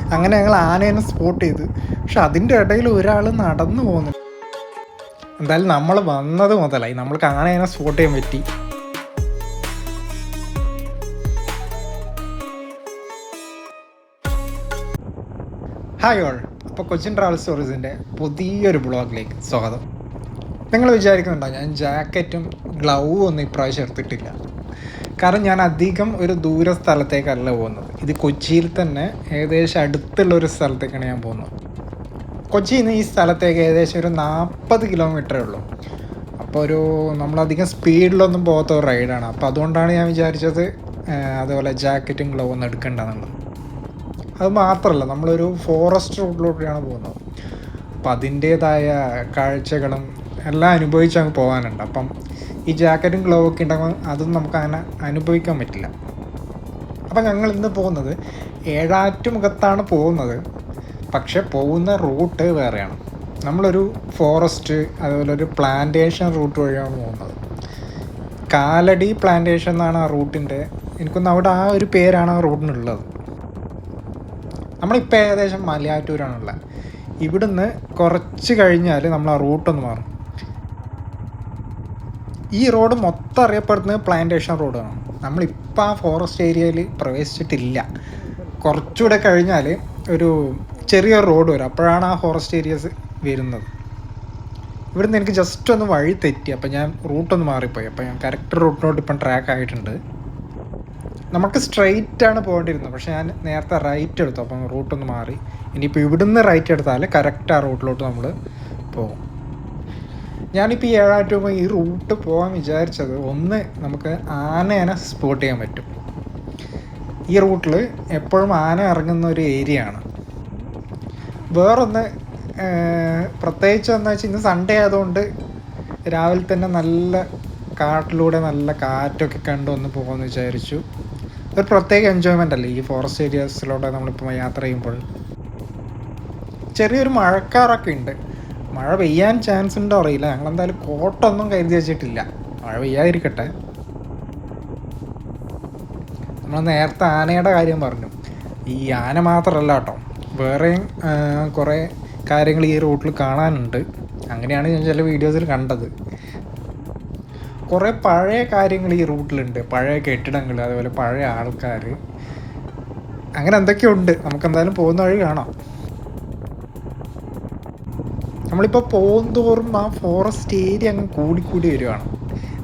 അങ്ങനെ ഞങ്ങൾ ആനേനെ സ്പോട്ട് ചെയ്ത്. പക്ഷെ അതിന്റെ ഇടയിൽ ഒരാൾ നടന്നു പോകുന്നു എന്തായാലും നമ്മൾ വന്നത് മുതലായി. നമ്മൾക്ക് ആനേനെ സ്പോട്ട് ചെയ്യാൻ പറ്റി. ഹായ് ഓൾ അപ്പോൾ കൊച്ചിൻ ട്രാവൽ സ്റ്റോറീസിന്റെ പുതിയൊരു ബ്ലോഗിലേക്ക് സ്വാഗതം. നിങ്ങൾ വിചാരിക്കുന്നുണ്ടോ ഞാൻ ജാക്കറ്റും ഗ്ലൗവും ഒന്നും ഇപ്രാവശ്യം എടുത്തിട്ടില്ല. കാരണം ഞാൻ അധികം ഒരു ദൂര സ്ഥലത്തേക്കല്ല പോകുന്നത്. ഇത് കൊച്ചിയിൽ തന്നെ ഏകദേശം അടുത്തുള്ള ഒരു സ്ഥലത്തേക്കാണ് ഞാൻ പോകുന്നത്. കൊച്ചിയിൽ നിന്ന് ഈ സ്ഥലത്തേക്ക് ഏകദേശം ഒരു നാൽപ്പത് കിലോമീറ്ററേ ഉള്ളൂ. അപ്പോൾ ഒരു നമ്മളധികം സ്പീഡിലൊന്നും പോകാത്ത ഒരു റൈഡാണ് അപ്പോൾ അതുകൊണ്ടാണ് ഞാൻ വിചാരിച്ചത് അതുപോലെ ജാക്കറ്റും ഗ്ലൗ ഒന്നും എടുക്കേണ്ടതെന്നുള്ളത് അത് മാത്രമല്ല നമ്മളൊരു ഫോറസ്റ്റ് റൂട്ടിലൂടെയാണ് പോകുന്നത്. അപ്പം അതിന്റേതായ കാഴ്ചകളും എല്ലാം അനുഭവിച്ച് അങ്ങ് പോകാനുണ്ട്. അപ്പം ഈ ജാക്കറ്റും ഗ്ലൗ ഒക്കെ ഉണ്ടെങ്കിൽ അതൊന്നും നമുക്ക് അങ്ങനെ അനുഭവിക്കാൻ പറ്റില്ല. അപ്പം ഞങ്ങൾ ഇന്ന് പോകുന്നത് ഏഴാറ്റുമുഖത്താണ് പോകുന്നത്. പക്ഷെ പോകുന്ന റൂട്ട് വേറെയാണ്. നമ്മളൊരു ഫോറസ്റ്റ് അതുപോലെ ഒരു പ്ലാന്റേഷൻ റൂട്ട് വഴിയാണ് പോകുന്നത്. കാലടി പ്ലാന്റേഷൻ എന്നാണ് ആ റൂട്ടിന്റെ എനിക്കൊന്ന് അവിടെ ആ ഒരു പേരാണ് ആ റൂട്ടിനുള്ളത്. നമ്മളിപ്പോൾ ഏകദേശം മലയാറ്റൂരാണുള്ളത്. ഇവിടുന്ന് കുറച്ച് കഴിഞ്ഞാൽ നമ്മൾ ആ റൂട്ടൊന്ന് മാറും. ഈ റോഡ് മൊത്തം അറിയപ്പെടുന്നത് പ്ലാന്റേഷൻ റോഡാണ് നമ്മളിപ്പോൾ ആ ഫോറസ്റ്റ് ഏരിയയിൽ പ്രവേശിച്ചിട്ടില്ല. കുറച്ചുകൂടെ കഴിഞ്ഞാൽ ഒരു ചെറിയ റോഡ് വരും. അപ്പോഴാണ് ആ ഫോറസ്റ്റ് ഏരിയസ് വരുന്നത്. ഇവിടുന്ന് എനിക്ക് ജസ്റ്റ് ഒന്ന് വഴി തെറ്റി. അപ്പം ഞാൻ റൂട്ടൊന്ന് മാറിപ്പോയി. അപ്പം ഞാൻ കറക്റ്റ് റൂട്ടിലോട്ട് ഇപ്പം ട്രാക്ക് ആയിട്ടുണ്ട്. നമുക്ക് സ്ട്രെയിറ്റ് ആണ് പോകേണ്ടിരുന്നത് പക്ഷേ ഞാൻ നേരത്തെ റൈറ്റ് എടുത്തു. അപ്പം റൂട്ടൊന്ന് മാറി. ഇനിയിപ്പോൾ ഇവിടുന്ന് റൈറ്റ് എടുത്താൽ കറക്റ്റ് ആ റൂട്ടിലോട്ട് നമ്മൾ പോകും ഞാനിപ്പോൾ ഈ ഏഴായിട്ട് പോകുമ്പോൾ ഈ റൂട്ട് പോകാൻ വിചാരിച്ചത് ഒന്ന് നമുക്ക് ആനേനെ സ്പോട്ട് ചെയ്യാൻ പറ്റും. ഈ റൂട്ടിൽ എപ്പോഴും ആന ഇറങ്ങുന്ന ഒരു ഏരിയ ആണ്. വേറൊന്ന് പ്രത്യേകിച്ച് എന്താ വെച്ചാൽ ഇന്ന് സൺഡേ ആയതുകൊണ്ട് രാവിലെ തന്നെ നല്ല കാട്ടിലൂടെ നല്ല കാറ്റൊക്കെ കണ്ട് ഒന്ന് പോകാമെന്ന് വിചാരിച്ചു. ഒരു പ്രത്യേക എൻജോയ്മെന്റ് അല്ലേ ഈ ഫോറസ്റ്റ് ഏരിയാസിലൂടെ നമ്മളിപ്പോൾ യാത്ര ചെയ്യുമ്പോൾ? ചെറിയൊരു മഴക്കാറൊക്കെ ഉണ്ട്. മഴ പെയ്യാൻ ചാൻസ് ഉണ്ടോ അറിയില്ല. ഞങ്ങൾ എന്തായാലും കോട്ടൊന്നും കരുതി വെച്ചിട്ടില്ല. മഴ പെയ്യാതിരിക്കട്ടെ. നമ്മൾ നേരത്തെ ആനയുടെ കാര്യം പറഞ്ഞു. ഈ ആന മാത്രമല്ല കേട്ടോ. വേറെയും കുറേ കാര്യങ്ങൾ ഈ റൂട്ടിൽ കാണാനുണ്ട്. അങ്ങനെയാണ് ഞാൻ ചില വീഡിയോസിൽ കണ്ടത്. കുറേ പഴയ കാര്യങ്ങൾ ഈ റൂട്ടിലുണ്ട് പഴയ കെട്ടിടങ്ങൾ അതുപോലെ പഴയ ആൾക്കാർ അങ്ങനെ എന്തൊക്കെയുണ്ട് നമുക്ക് എന്തായാലും പോകുന്ന വഴി കാണാം. നമ്മളിപ്പോൾ പോകുന്തോറും ആ ഫോറസ്റ്റ് ഏരിയ അങ്ങ് കൂടിക്കൂടി വരുവാണ്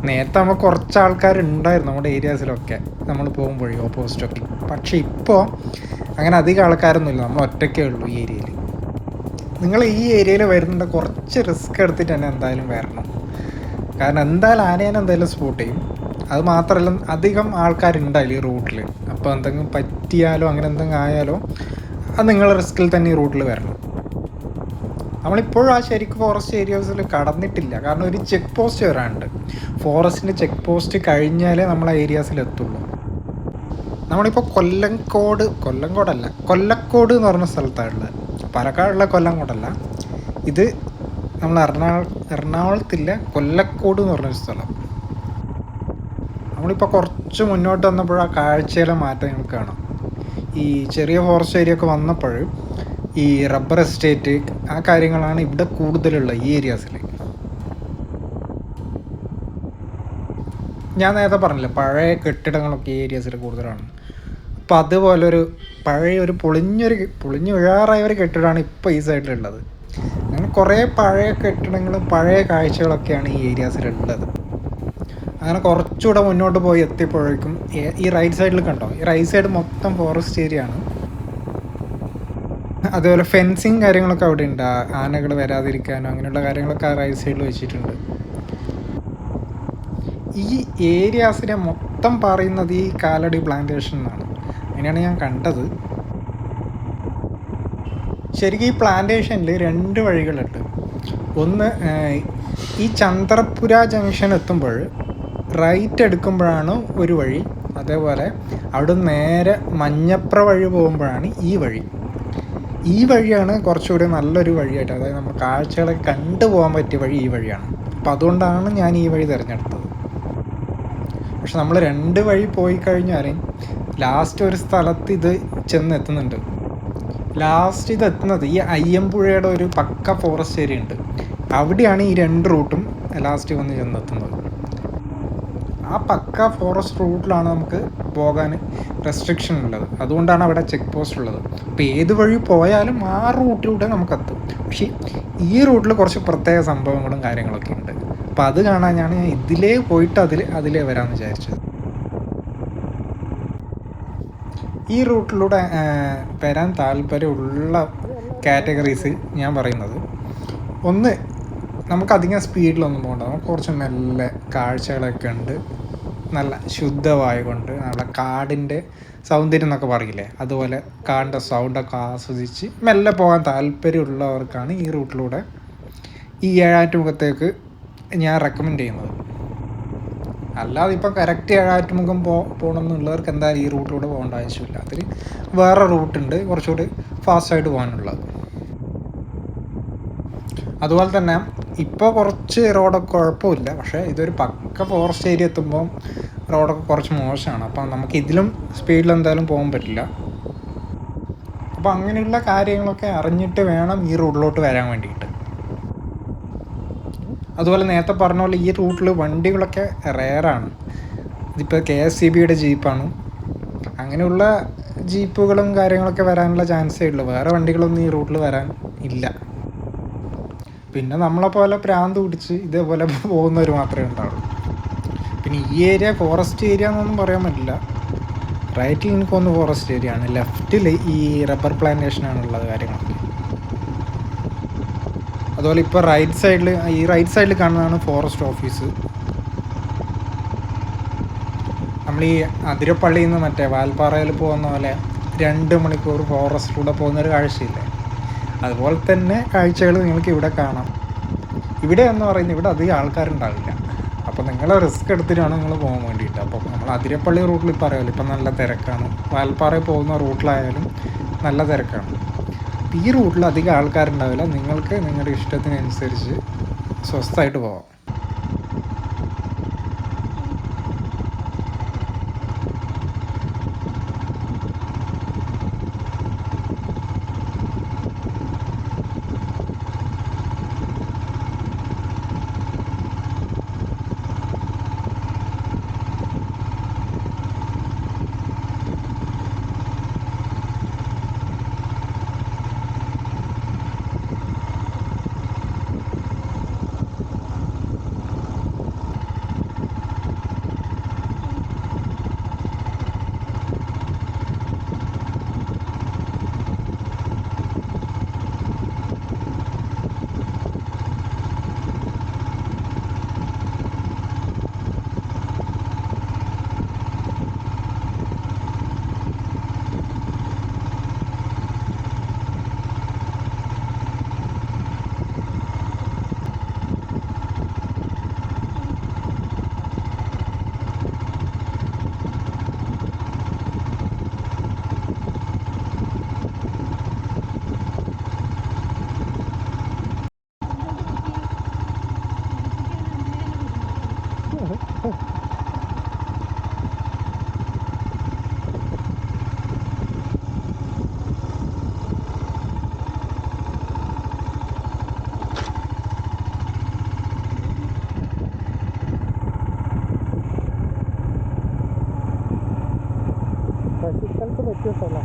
നേരത്തെ നമ്മൾ കുറച്ച് ആൾക്കാരുണ്ടായിരുന്നു നമ്മുടെ ഏരിയാസിലൊക്കെ നമ്മൾ പോകുമ്പോഴേ ഓപ്പോസിറ്റൊക്കെ പക്ഷേ ഇപ്പോൾ അങ്ങനെ അധികം ആൾക്കാരൊന്നുമില്ല. നമ്മൾ ഒറ്റയ്ക്കേ ഉള്ളൂ ഈ ഏരിയയിൽ നിങ്ങൾ ഈ ഏരിയയിൽ വരുന്നുണ്ട്. കുറച്ച് റിസ്ക് എടുത്തിട്ട് തന്നെ എന്തായാലും വരണം. കാരണം എന്തായാലും ആനേനെ എന്തായാലും സ്പോട്ട് ചെയ്യും. അത് മാത്രമല്ല അധികം ആൾക്കാരുണ്ടായില്ല ഈ റൂട്ടിൽ അപ്പോൾ എന്തെങ്കിലും പറ്റിയാലോ അങ്ങനെ എന്തെങ്കിലും ആയാലോ അത് നിങ്ങൾ റിസ്കിൽ തന്നെ ഈ റൂട്ടിൽ വരണം. നമ്മളിപ്പോഴും ആ ശരിക്കും ഫോറസ്റ്റ് ഏരിയാസിൽ കടന്നിട്ടില്ല. കാരണം ഒരു ചെക്ക് പോസ്റ്റ് വരാനുണ്ട്. ഫോറസ്റ്റിന്റെ ചെക്ക് പോസ്റ്റ് കഴിഞ്ഞാലേ നമ്മൾ ആ ഏരിയാസിൽ എത്തുള്ളൂ. നമ്മളിപ്പോൾ കൊല്ലംകോട് കൊല്ലംകോടല്ല കൊല്ലക്കോട് എന്ന് പറഞ്ഞ സ്ഥലത്താണുള്ളത്. പാലക്കാടുള്ള കൊല്ലംകോടല്ല. ഇത് നമ്മൾ എറണാകുളം എറണാകുളത്തില്ല കൊല്ലക്കോട് എന്ന് പറഞ്ഞൊരു സ്ഥലം. നമ്മളിപ്പോൾ കുറച്ച് മുന്നോട്ട് വന്നപ്പോൾ ആ കാഴ്ചയിലെ മാറ്റം നമുക്ക് കാണാം. ഈ ചെറിയ ഫോറസ്റ്റ് ഏരിയ ഒക്കെ വന്നപ്പോൾ ഈ റബ്ബർ എസ്റ്റേറ്റ് ആ കാര്യങ്ങളാണ് ഇവിടെ കൂടുതലുള്ള ഈ ഏരിയാസിൽ ഞാൻ നേരത്തെ പറഞ്ഞില്ല പഴയ കെട്ടിടങ്ങളൊക്കെ ഈ ഏരിയാസിൽ കൂടുതലാണ്. അപ്പം അതുപോലൊരു പഴയ ഒരു പൊളിഞ്ഞൊരു പൊളിഞ്ഞു വീഴാറായ ഒരു കെട്ടിടമാണ് ഇപ്പോൾ ഈ സൈഡിലുള്ളത്. അങ്ങനെ കുറേ പഴയ കെട്ടിടങ്ങളും പഴയ കാഴ്ചകളൊക്കെയാണ് ഈ ഏരിയാസിലുള്ളത്. അങ്ങനെ കുറച്ചുകൂടെ മുന്നോട്ട് പോയി എത്തിയപ്പോഴേക്കും ഈ- റൈറ്റ് സൈഡിൽ കണ്ടോ ഈ റൈറ്റ് സൈഡ് മൊത്തം ഫോറസ്റ്റ് ഏരിയ ആണ്. അതുപോലെ ഫെൻസിങ് കാര്യങ്ങളൊക്കെ അവിടെ ഉണ്ട് ആനകൾ വരാതിരിക്കാനോ അങ്ങനെയുള്ള കാര്യങ്ങളൊക്കെ ആ റൈറ്റ് സൈഡിൽ വെച്ചിട്ടുണ്ട്. ഈ ഏരിയാസിനെ മൊത്തം പറയുന്നത് ഈ കാലടി പ്ലാന്റേഷൻ എന്നാണ്. അങ്ങനെയാണ് ഞാൻ കണ്ടത്. ശരിക്കും ഈ പ്ലാന്റേഷനിൽ രണ്ട് വഴികളുണ്ട്. ഒന്ന് ഈ ചന്ദ്രപുര ജംഗ്ഷൻ എത്തുമ്പോൾ റൈറ്റ് എടുക്കുമ്പോഴാണ് ഒരു വഴി. അതേപോലെ അവിടെ നേരെ മഞ്ഞപ്ര വഴി പോകുമ്പോഴാണ് ഈ വഴി. ഈ വഴിയാണ് കുറച്ചുകൂടി നല്ലൊരു വഴിയായിട്ട് അതായത് നമ്മൾ കാഴ്ചകളെ കണ്ടു പോകാൻ പറ്റിയ വഴി ഈ വഴിയാണ്. അപ്പം അതുകൊണ്ടാണ് ഞാൻ ഈ വഴി തിരഞ്ഞെടുത്തത്. പക്ഷെ നമ്മൾ രണ്ട് വഴി പോയി കഴിഞ്ഞാൽ ലാസ്റ്റ് ഒരു സ്ഥലത്ത് ഇത് ചെന്ന് എത്തുന്നുണ്ട് ലാസ്റ്റ് ഇത് എത്തുന്നത് ഈ അയ്യമ്പുഴയുടെ ഒരു പക്ക ഫോറസ്റ്റ് ഏരിയ ഉണ്ട്. അവിടെയാണ് ഈ രണ്ട് റൂട്ടും ലാസ്റ്റ് വന്ന് ചെന്നെത്തുന്നത്. ആ പക്ക ഫോറസ്റ്റ് റൂട്ടിലാണ് നമുക്ക് പോകാൻ റെസ്ട്രിക്ഷൻ ഉള്ളത്. അതുകൊണ്ടാണ് അവിടെ ചെക്ക് പോസ്റ്റ് ഉള്ളത്. അപ്പോൾ ഏത് വഴി പോയാലും ആ റൂട്ടിലൂടെ നമുക്കെത്തും. പക്ഷേ ഈ റൂട്ടിൽ കുറച്ച് പ്രത്യേക സംഭവങ്ങളും കാര്യങ്ങളൊക്കെ ഉണ്ട്. അപ്പോൾ അത് കാണാൻ ഞാൻ ഇതിലേ പോയിട്ട് അതിൽ അതിലേ വരാമെന്ന് വിചാരിച്ചത്. ഈ റൂട്ടിലൂടെ വരാൻ താല്പര്യമുള്ള കാറ്റഗറീസ് ഞാൻ പറയുന്നത്. ഒന്ന് നമുക്ക് അധികം സ്പീഡിലൊന്നും പോകണ്ട. നമുക്ക് കുറച്ച് മെല്ലെ കാഴ്ചകളൊക്കെ ഉണ്ട്. നല്ല ശുദ്ധവായു കൊണ്ട് നല്ല കാടിന്റെ സൗന്ദര്യം എന്നൊക്കെ പറയില്ലേ? അതുപോലെ കാടിന്റെ സൗണ്ടൊക്കെ ആസ്വദിച്ച് മെല്ലെ പോകാൻ താല്പര്യമുള്ളവർക്കാണ് ഈ റൂട്ടിലൂടെ ഈ ഏഴാറ്റുമുഖത്തേക്ക് ഞാൻ റെക്കമെൻഡ് ചെയ്യുന്നത്. അല്ലാതെ ഇപ്പം കറക്റ്റ് ഏഴാറ്റുമുഖം പോ പോകണം എന്നുള്ളവർക്ക് എന്തായാലും ഈ റൂട്ടിലൂടെ പോകേണ്ട ആവശ്യമില്ല. അതിൽ വേറെ റൂട്ടുണ്ട്. കുറച്ചുകൂടി ഫാസ്റ്റായിട്ട് പോകാനുള്ളത്. അതുപോലെ തന്നെ ഇപ്പോൾ കുറച്ച് റോഡൊക്കെ കുഴപ്പമില്ല. പക്ഷേ ഇതൊരു പക്ക ഫോറസ്റ്റ് ഏരിയ എത്തുമ്പോൾ റോഡൊക്കെ കുറച്ച് മോശമാണ്. അപ്പം നമുക്ക് ഇതിലും സ്പീഡിൽ എന്തായാലും പോകാൻ പറ്റില്ല. അപ്പോൾ അങ്ങനെയുള്ള കാര്യങ്ങളൊക്കെ അറിഞ്ഞിട്ട് വേണം ഈ റൂട്ടിലോട്ട് വരാൻ വേണ്ടിയിട്ട്. അതുപോലെ നേരത്തെ പറഞ്ഞ പോലെ ഈ റൂട്ടിൽ വണ്ടികളൊക്കെ റെയറാണ് ഇതിപ്പോൾ കെ എസ് സി ബിയുടെ ജീപ്പാണ്. അങ്ങനെയുള്ള ജീപ്പുകളും കാര്യങ്ങളൊക്കെ വരാനുള്ള ചാൻസേ ഉള്ളൂ. വേറെ വണ്ടികളൊന്നും ഈ റൂട്ടിൽ വരാൻ ഇല്ല. പിന്നെ നമ്മളെ പോലെ പ്രാന്ത് പിടിച്ച് ഇതേപോലെ പോകുന്നവർ മാത്രമേ ഉണ്ടാവുള്ളൂ. പിന്നെ ഈ ഏരിയ ഫോറസ്റ്റ് ഏരിയ എന്നൊന്നും പറയാൻ പറ്റില്ല. റൈറ്റിൽ എനിക്കൊന്ന് ഫോറസ്റ്റ് ഏരിയ ആണ്. ലെഫ്റ്റിൽ ഈ റബ്ബർ പ്ലാന്റേഷനാണുള്ളത് കാര്യങ്ങളൊക്കെ. അതുപോലെ ഇപ്പോൾ റൈറ്റ് സൈഡിൽ ഈ റൈറ്റ് സൈഡിൽ കാണുന്നതാണ് ഫോറസ്റ്റ് ഓഫീസ് നമ്മൾ ഈ അതിരപ്പള്ളിയിൽ നിന്ന് മറ്റേ വാൽപ്പാറയിൽ പോകുന്ന പോലെ രണ്ട് മണിക്കൂർ ഫോറസ്റ്റിലൂടെ പോകുന്നൊരു കാഴ്ചയില്ലേ? അതുപോലെ തന്നെ കാഴ്ചകൾ നിങ്ങൾക്ക് ഇവിടെ കാണാം. ഇവിടെ എന്ന് പറയുന്നത് ഇവിടെ അധികം ആൾക്കാരുണ്ടാവില്ല. അപ്പോൾ നിങ്ങൾ റിസ്ക് എടുത്തിട്ടാണ് നിങ്ങൾ പോകാൻ വേണ്ടിയിട്ട്. അപ്പോൾ നമ്മൾ അതിരപ്പള്ളി റൂട്ടിൽ ഇപ്പോൾ ഇപ്പം നല്ല തിരക്കാണ്. വാൽപ്പാറയിൽ പോകുന്ന റൂട്ടിലായാലും നല്ല തിരക്കാണ്. ഈ റൂട്ടിൽ അധികം ആൾക്കാരുണ്ടാവില്ല. നിങ്ങൾക്ക് നിങ്ങളുടെ ഇഷ്ടത്തിനനുസരിച്ച് സ്വസ്ഥമായിട്ട് പോവാം പശുക്കൾക്ക് പറ്റിയ സ്ഥലം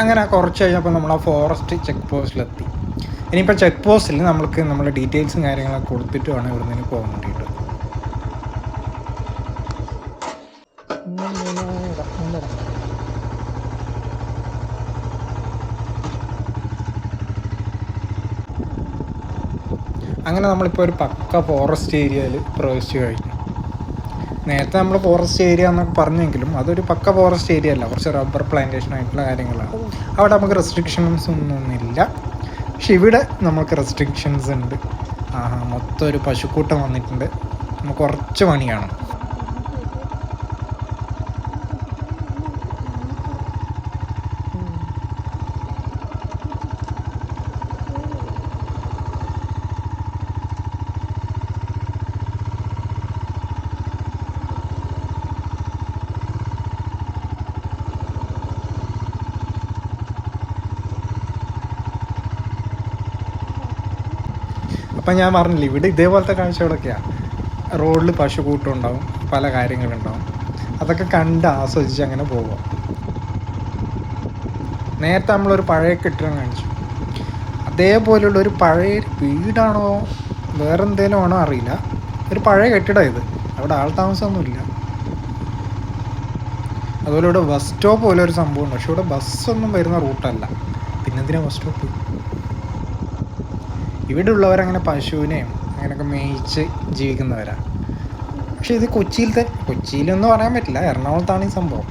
അങ്ങനെ കുറച്ച് കഴിഞ്ഞപ്പോൾ നമ്മൾ ആ ഫോറസ്റ്റ് ചെക്ക് പോസ്റ്റിലെത്തി ഇനിയിപ്പോൾ ചെക്ക് പോസ്റ്റിൽ നമ്മൾക്ക് നമ്മുടെ ഡീറ്റെയിൽസും കാര്യങ്ങളൊക്കെ കൊടുത്തിട്ട് വേണം ഇവിടെ നിന്ന് പോകാൻ വേണ്ടിയിട്ട്. അങ്ങനെ നമ്മളിപ്പോൾ ഒരു പക്ക ഫോറസ്റ്റ് ഏരിയയിൽ പ്രവേശിച്ചു കഴിഞ്ഞു. നേരത്തെ നമ്മൾ ഫോറസ്റ്റ് ഏരിയ എന്നൊക്കെ പറഞ്ഞെങ്കിലും അതൊരു പക്ക ഫോറസ്റ്റ് ഏരിയ അല്ല. കുറച്ച് റബ്ബർ പ്ലാന്റേഷൻ ആയിട്ടുള്ള കാര്യങ്ങളാണ്. അവിടെ നമുക്ക് റെസ്ട്രിക്ഷൻസ് ഒന്നുമില്ല. പക്ഷെ ഇവിടെ നമുക്ക് റെസ്ട്രിക്ഷൻസ് ഉണ്ട്. ആഹാ മൊത്തം ഒരു പശുക്കൂട്ടം വന്നിട്ടുണ്ട്. നമുക്ക് കുറച്ച് പണിയാണ് അപ്പം ഞാൻ പറഞ്ഞില്ലേ ഇവിടെ ഇതേപോലത്തെ കാഴ്ചകളൊക്കെയാണ് റോഡിൽ പശു കൂട്ടുണ്ടാവും പല കാര്യങ്ങളുണ്ടാവും. അതൊക്കെ കണ്ട് ആസ്വദിച്ച് അങ്ങനെ പോകാം നേരത്തെ നമ്മളൊരു പഴയ കെട്ടിടം കാണിച്ചു. അതേപോലെയുള്ള ഒരു പഴയ വീടാണോ വേറെ എന്തേലും ആണോ അറിയില്ല. ഒരു പഴയ കെട്ടിടം ഇത്. അവിടെ ആൾ താമസമൊന്നുമില്ല. അതുപോലെ ഇവിടെ ബസ് സ്റ്റോപ്പ് പോലെ ഒരു സംഭവമുണ്ട്. പക്ഷെ ഇവിടെ ബസ്സൊന്നും വരുന്ന റൂട്ടല്ല. പിന്നെന്തിനാ ബസ് സ്റ്റോപ്പ്? ഇവിടെ ഉള്ളവരങ്ങനെ പശുവിനെയും അങ്ങനെയൊക്കെ മേയിച്ച് ജീവിക്കുന്നവരാണ് പക്ഷേ ഇത് കൊച്ചിയിലത്തെ കൊച്ചിയിലൊന്നും പറയാൻ പറ്റില്ല. എറണാകുളത്താണ് ഈ സംഭവം.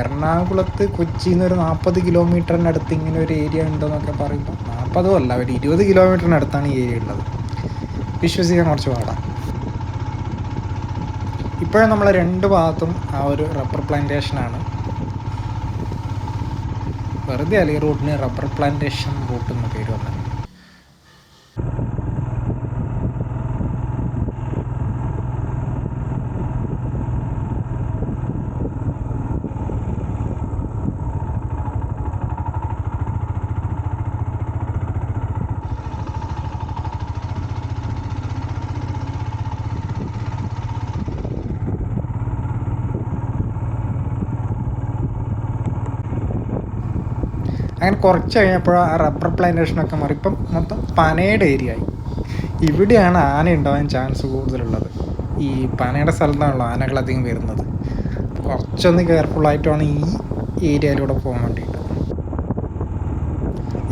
എറണാകുളത്ത് കൊച്ചിയിൽ നിന്ന് ഒരു നാൽപ്പത് കിലോമീറ്ററിനടുത്ത് ഇങ്ങനെ ഒരു ഏരിയ ഉണ്ടെന്നൊക്കെ പറയുമ്പോൾ നാൽപ്പതും അല്ല ഒരു ഇരുപത് കിലോമീറ്ററിനടുത്താണ് ഈ ഏരിയ ഉള്ളത്. വിശ്വസിക്കാൻ കുറച്ച് പാടാം. ഇപ്പോഴും നമ്മളെ രണ്ട് ഭാഗത്തും ആ ഒരു റബ്ബർ പ്ലാന്റേഷനാണ്. വെറുതെ അല്ലെങ്കിൽ റോഡിന് റബ്ബർ പ്ലാന്റേഷൻ റൂട്ട് എന്ന പേര് വന്നത്? അങ്ങനെ കുറച്ച് കഴിഞ്ഞപ്പോൾ ആ റബ്ബർ പ്ലാന്റേഷനൊക്കെ മാറി. ഇപ്പം മൊത്തം പനയുടെ ഏരിയ ആയി. ഇവിടെയാണ് ആന ഉണ്ടാവാൻ ചാൻസ് കൂടുതലുള്ളത്. ഈ പനയുടെ സ്ഥലത്താണല്ലോ ആനകൾ അധികം വരുന്നത്. കുറച്ചൊന്ന് കെയർഫുള്ളായിട്ട് വേണം ഈ ഏരിയയിലൂടെ പോകാൻ വേണ്ടിയിട്ട്.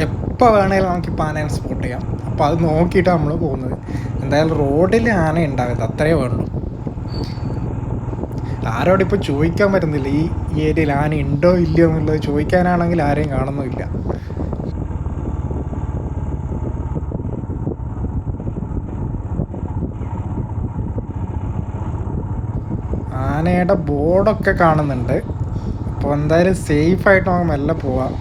എപ്പോൾ വേണേലും നമുക്ക് ആനയെ സ്പോട്ട് ചെയ്യാം. അപ്പോൾ അത് നോക്കിയിട്ടാണ് നമ്മൾ പോകുന്നത്. എന്തായാലും റോഡിൽ ആന ഉണ്ടാവില്ല അത്രയേ വേണ്ടൂ ആരോട് ഇപ്പോൾ ചോദിക്കാൻ പറ്റുന്നില്ല. ഈ ഏരിയയിൽ ആന ഉണ്ടോ ഇല്ലയോ എന്നുള്ളത് ചോദിക്കാനാണെങ്കിൽ ആരെയും കാണുന്നുമില്ല. ആനയുടെ ബോർഡൊക്കെ കാണുന്നുണ്ട്. അപ്പോൾ എന്തായാലും സേഫായിട്ട് നമുക്ക് മെല്ലെ പോവാം.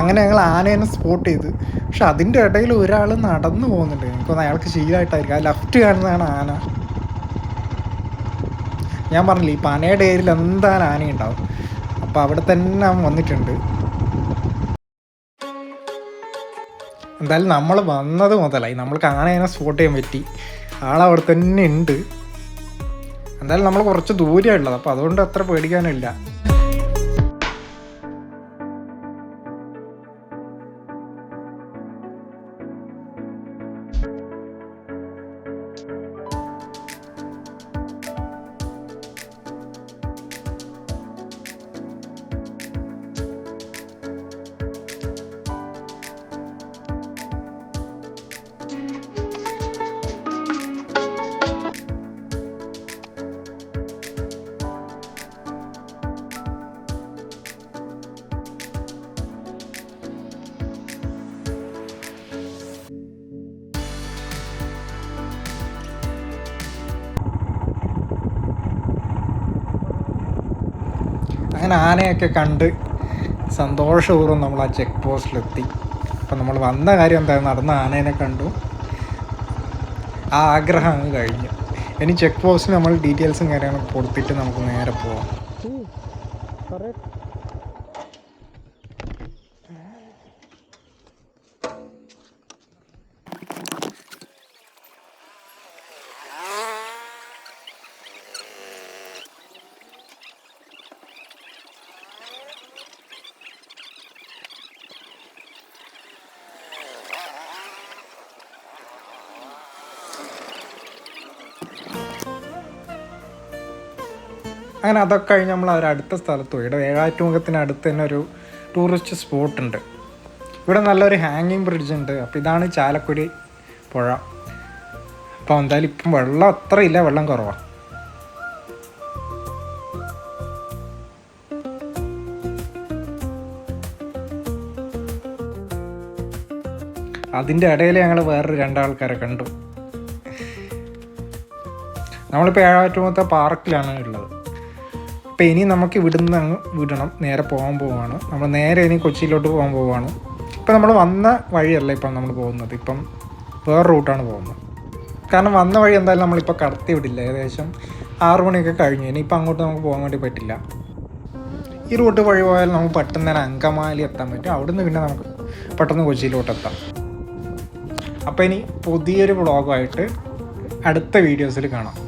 അങ്ങനെ ഞങ്ങൾ ആനേനെ സ്പോട്ട് ചെയ്ത്. പക്ഷെ അതിന്റെ ഇടയിൽ ഒരാൾ നടന്നു പോകുന്നുണ്ട്. എനിക്കൊന്ന് അയാൾക്ക് ശീലമായിട്ടായിരിക്കും. ആ ലെഫ്റ്റ് കാണുന്നതാണ് ആന. ഞാൻ പറഞ്ഞില്ല ഈ പനയുടെ ഏരിയയിൽ എന്തായാലും ആന ഉണ്ടാവും അപ്പോൾ അവിടെ തന്നെ അവൻ വന്നിട്ടുണ്ട്. എന്തായാലും നമ്മൾ വന്നത് മുതലായി. നമ്മൾക്ക് ആനേനെ സ്പോട്ട് ചെയ്യാൻ പറ്റി. ആളവിടെ തന്നെ ഉണ്ട്. എന്തായാലും നമ്മൾ കുറച്ച് ദൂരമുള്ളത് അപ്പോൾ അതുകൊണ്ട് അത്ര പേടിക്കാനില്ല. അങ്ങനെ ആനയൊക്കെ കണ്ട് സന്തോഷപൂർവം നമ്മൾ ആ ചെക്ക് പോസ്റ്റിലെത്തി അപ്പം നമ്മൾ വന്ന കാര്യം എന്താ നടന്ന ആനേനെ കണ്ടു. ആ ആഗ്രഹം അങ്ങ് കഴിഞ്ഞു. ഇനി ചെക്ക് പോസ്റ്റിൽ നമ്മൾ ഡീറ്റെയിൽസും കാര്യങ്ങളും കൊടുത്തിട്ട് നമുക്ക് നേരെ പോവാം. അങ്ങനെ അതൊക്കെ കഴിഞ്ഞ് നമ്മൾ ഒരു അടുത്ത സ്ഥലത്ത് പോയി. ഇവിടെ വേഴാറ്റുമുഖത്തിന് അടുത്ത് തന്നെ ഒരു ടൂറിസ്റ്റ് സ്പോട്ട് ഉണ്ട്. ഇവിടെ നല്ലൊരു ഹാങ്ങിങ് ബ്രിഡ്ജ് ഉണ്ട്. അപ്പോൾ ഇതാണ് ചാലക്കുടി പുഴ. അപ്പോൾ എന്തായാലും ഇപ്പം വെള്ളം അത്ര ഇല്ല. വെള്ളം കുറവാണ് അതിന്റെ ഇടയിൽ ഞങ്ങൾ വേറൊരു രണ്ടാൾക്കാരെ കണ്ടു. നമ്മളിപ്പോൾ ഏഴാറ്റുമുഖത്തെ പാർക്കിലാണ് ഉള്ളത്. അപ്പോൾ ഇനി നമുക്ക് ഇവിടുന്ന് അങ്ങ് വിടണം. നേരെ പോകാൻ പോവാണ്. നമ്മൾ നേരെ ഇനി കൊച്ചിയിലോട്ട് പോകാൻ പോവാണ്. ഇപ്പം നമ്മൾ വന്ന വഴിയല്ല ഇപ്പം നമ്മൾ പോകുന്നത്. ഇപ്പം വേറെ റൂട്ടാണ് പോകുന്നത്. കാരണം വന്ന വഴി എന്തായാലും നമ്മളിപ്പോൾ കടത്തി വിടില്ല. ഏകദേശം ആറു മണിയൊക്കെ കഴിഞ്ഞു. ഇപ്പം അങ്ങോട്ട് നമുക്ക് പോകാൻ വേണ്ടി പറ്റില്ല. ഈ റൂട്ട് വഴി പോയാൽ നമുക്ക് പെട്ടെന്ന് തന്നെ അങ്കമാലി എത്താൻ പറ്റും. അവിടുന്ന് പിന്നെ നമുക്ക് പെട്ടെന്ന് കൊച്ചിയിലോട്ട് എത്താം. അപ്പോൾ ഇനി പുതിയൊരു വ്ളോഗുമായിട്ട് അടുത്ത വീഡിയോസിൽ കാണാം.